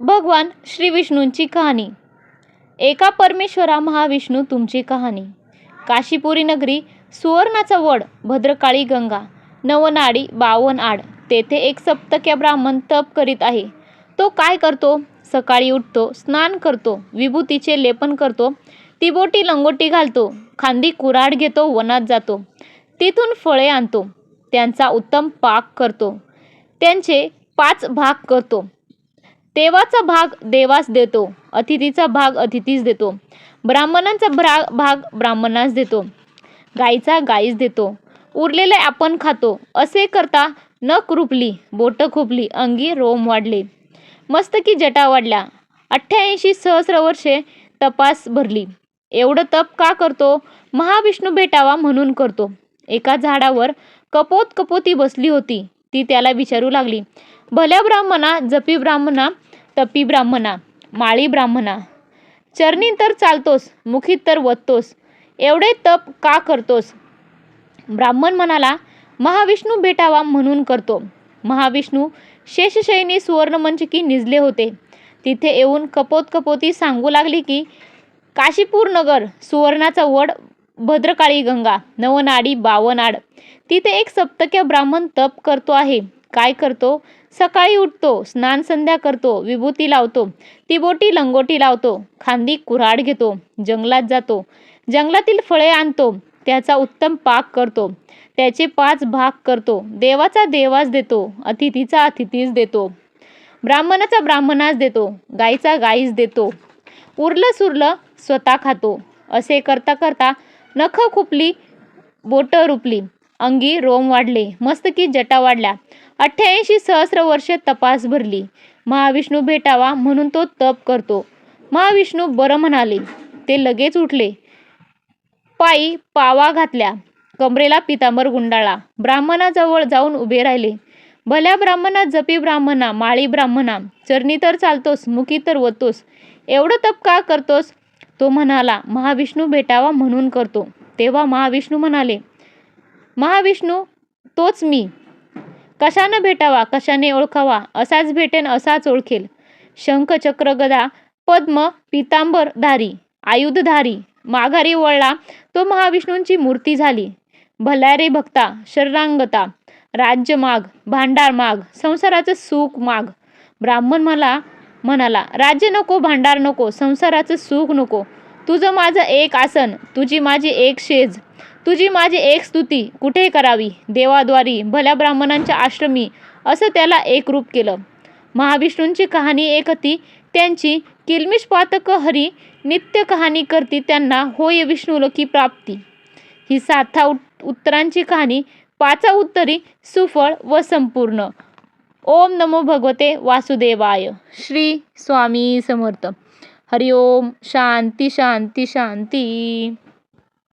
भगवान श्री विष्णूंची कहाणी. एका परमेश्वरा महाविष्णू तुमची कहाणी. काशीपुरी नगरी सुवर्णाचा वड भद्रकाळी गंगा नवनाडी बावन आड तेथे एक सप्तक्या ब्राह्मण तप करीत आहे. तो काय करतो? सकाळी उठतो स्नान करतो विभूतीचे लेपन करतो तिबोटी लंगोटी घालतो खांदी कुऱ्हाड घेतो वनात जातो. तिथून फळे आणतो त्यांचा उत्तम पाक करतो. त्यांचे पाच भाग करतो. देवाचा भाग देवास देतो अतिथीचा भाग अतिथीस देतो. ब्राह्मणांचा ब्रा भाग ब्राह्मणास देतो. गाईचा गाईस देतो. उरलेले आपण खातो. असे करता नख रुपली बोटं खुपली अंगी रोम वाढले. मस्तकी जटा वाढल्या. अठ्ठ्याऐंशी सहस्र वर्षे तपास भरली. एवढं तप का करतो? महाविष्णू भेटावा म्हणून करतो. एका झाडावर कपोत कपोती बसली होती. ती त्याला विचारू लागली भल्या ब्राह्मणा जपी ब्राह्मणा तपी ब्राह्मणा माळी ब्राह्मणा. चरणी तर चालतोस मुखीत तर वततोस. एवढे तप का करतोस? ब्राह्मण म्हणाला महाविष्णू भेटावा म्हणून करतो. महाविष्णू शेषशयनी सुवर्णमंचकी निजले होते. तिथे येऊन कपोत कपोती सांगू लागली की काशीपूर नगर सुवर्णाचा वड भद्रकाळी गंगा नवनाडी बावनाड. तिथे एक सप्तक्या ब्राह्मण तप करतो आहे. काय करतो? सकाळी उठतो स्नान संध्या करतो विभूती लावतो तिबोटी लंगोटी लावतो खांदी कुऱ्हाड घेतो जंगलात जातो जंगलातील फळे आणतो त्याचा उत्तम पाक करतो त्याचे पाच भाग करतो देवाचा देवास देतो अतिथीचा अतिथीस देतो ब्राह्मणाचा ब्राह्मणास देतो गाईचा गाईस देतो उरलं सुरलं स्वतः खातो असे करता करता नख खुपली बोटं रुपली अंगी रोम वाढले मस्तकी जटा वाढल्या. अठ्ठ्याऐंशी सहस्र वर्षे तपास भरली. महाविष्णू भेटावा म्हणून तो तप करतो. महाविष्णू बरं म्हणाले. ते लगेच उठले. पायी पावा घातल्या. कमरेला पितांबर गुंडाळा. ब्राह्मणाजवळ जाऊन उभे राहिले. भल्या ब्राह्मणा जपी ब्राह्मणा माळी ब्राह्मणा. चरणी तर चालतोस मुखी तर वतोस. एवढं तप का करतोस? तो म्हणाला महाविष्णू भेटावा म्हणून करतो. तेव्हा महाविष्णू म्हणाले महाविष्णू तोच मी. कशानं भेटावा कशाने ओळखावा असाच भेटेन असाच ओळखेल. शंख चक्र गदा पद्म पितांबरधारी आयुधधारी माघारी वळला तो महाविष्णूंची मूर्ती झाली. भलारे भक्ता शरणांगता राज्य माग भांडार माग संसाराचं सुख माग ब्राह्मण मला म्हणाला राज्य नको भांडार नको संसाराचं सुख नको. तुझं माझं एक आसन तुझी माझी एक शेज. तुझी माझी एक स्तुती कुठे करावी? देवाद्वारी भल्या ब्राह्मणांच्या आश्रमी असं त्याला एकरूप केलं. महाविष्णूंची कहाणी एक होती त्यांची किलमिष पातक हरी नित्य कहाणी करती त्यांना होय विष्णुलोकी प्राप्ती. ही साथा उत्तरांची कहाणी पाचा उत्तरी सुफळ व संपूर्ण. ओम नमो भगवते वासुदेवाय. श्री स्वामी समर्थ. हरिओम. शांती शांती शांती.